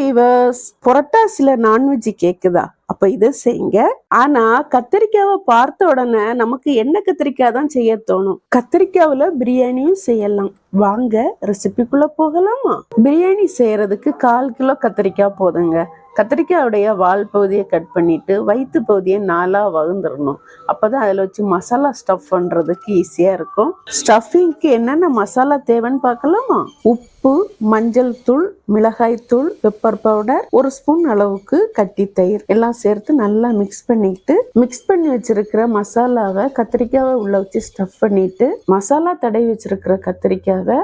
Viewers புரட்டாசில non veg கேக்குதா? அப்ப இதை செய்யுங்க ஆனா கத்திரிக்காவை பார்த்த உடனே நமக்கு என்ன கத்திரிக்காய் தான் செய்ய தோணும்? கத்திரிக்காவுல பிரியாணியும் செய்யலாம். வாங்க ரெசிபிக்குள்ள போகலாமா? பிரியாணி செய்யறதுக்கு கால் கிலோ கத்திரிக்காய் போதுங்க. கத்திரிக்காயுடைய வால் பகுதியை கட் பண்ணிட்டு வயிற்று பகுதியை நாலா வகுந்துடணும் அப்பதான் அதுல வச்சு மசாலா ஸ்டஃப் பண்றதுக்கு ஈஸியா இருக்கும். ஸ்டஃபிங்க்கு என்னென்ன மசாலா தேவைன்னு பார்க்கலாமா? உப்பு மஞ்சள் தூள் மிளகாய் தூள் பெப்பர் பவுடர் ஒரு ஸ்பூன் அளவுக்கு கட்டி தயிர். எல்லாம் சேர்த்து நல்லா மிக்ஸ் பண்ணிட்டு மிக்ஸ் பண்ணி வச்சிருக்கிற மசாலாவை கத்திரிக்காவை உள்ள வச்சு ஸ்டஃப் பண்ணிட்டு மசாலா தடவி வச்சிருக்கிற கத்திரிக்காவை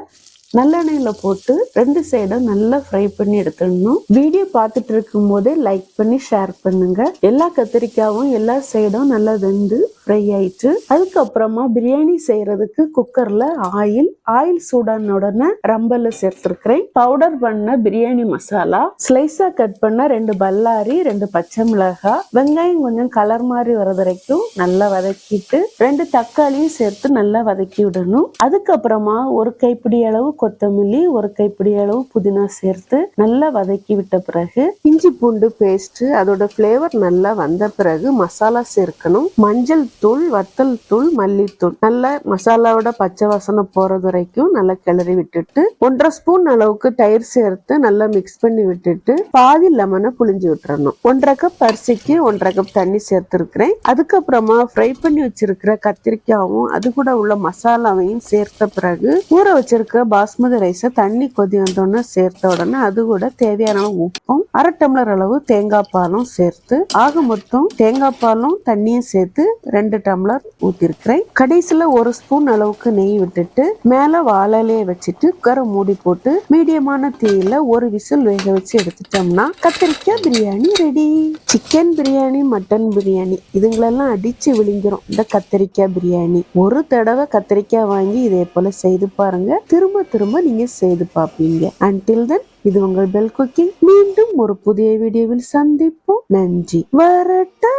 நல்லெண்ணெயில போட்டு ரெண்டு சைடும் நல்லா ஃப்ரை பண்ணி எடுத்துடணும். வீடியோ பார்த்துட்டு இருக்கும் போதே லைக் பண்ணி ஷேர் பண்ணுங்க. எல்லா கத்திரிக்காவும் எல்லா சைடும் நல்லா வெந்து ஃப்ரை ஆயிட்டு அதுக்கப்புறமா பிரியாணி செய்யறதுக்கு குக்கர்ல ஆயில் ஆயில் சூடான உடனே ரம்பல்ல சேர்த்துருக்கிறேன். பவுடர் பண்ண பிரியாணி மசாலா ஸ்லைஸா கட் பண்ண ரெண்டு பல்லாரி ரெண்டு பச்சை மிளகாய் வெங்காயம் கொஞ்சம் கலர் மாதிரி வர வரைக்கும் நல்லா வதக்கிட்டு ரெண்டு தக்காளியும் சேர்த்து நல்லா வதக்கி விடணும். அதுக்கப்புறமா ஒரு கைப்பிடி அளவு கொத்தமல்லி ஒரு கைப்பிடி அளவு புதினா சேர்த்து நல்லா வதக்கி விட்ட பிறகு இஞ்சி பூண்டு பேஸ்ட் அதோட ஃப்ளேவர் நல்லா வந்த பிறகு மசாலா சேர்க்கணும். மஞ்சள் தூள் வத்தல் தூள் மல்லித்தூள். நல்லா மசாலாவோட பச்சை வாசனை போறது வரைக்கும் நல்லா கிளறி விட்டுட்டு ஒன்றரை ஸ்பூன் அளவுக்கு தயிர் சேர்த்து நல்லா மிக்ஸ் பண்ணி விட்டுட்டு பாதி லெமனை புளிஞ்சு விட்டுறணும். ஒன்றரை கப் அரிசிக்கு ஒன்றரை கப் தண்ணி சேர்த்துருக்கிறேன். அதுக்கப்புறமா ஃப்ரை பண்ணி வச்சிருக்கிற கத்திரிக்காயும் அது கூட உள்ள மசாலாவையும் சேர்த்த பிறகு ஊற வச்சிருக்க பாஸ்மதி ரைஸை தண்ணி கொதி வந்தோடனே சேர்த்த உடனே அது கூட தேவையான உப்பும் அரை டம்ளர் அளவு தேங்காய் பாலும் சேர்த்து ஆக மொத்தம் தேங்காய் பாலும் தண்ணியும் சேர்த்து ரெண்டு டம்ளர் ஊற்றிருக்கிறேன் கடைசியில் ஒரு ஸ்பூன் அளவுக்கு நெய் விட்டுட்டு மேலே வாழலையை வச்சுட்டு குக்கரை மூடி போட்டு மீடியமான தீயில ஒரு விசில் வேக வச்சு எடுத்துட்டோம்னா கத்திரிக்காய் biryani ready chicken biryani mutton biryani இதுங்களெல்லாம் அடிச்சு விழுங்கிரும். இந்த கத்திரிக்காய் பிரியாணி. ஒரு தடவை கத்திரிக்காய் வாங்கி இதே போல செய்து பாருங்க. திரும்ப திரும்ப நீங்க செய்து பார்ப்பீங்க. அன்டில் தென் இது உங்கள் பெல் குக்கிங் மீண்டும் ஒரு புதிய வீடியோவில் சந்திப்போம். நன்றி. வரட்டா!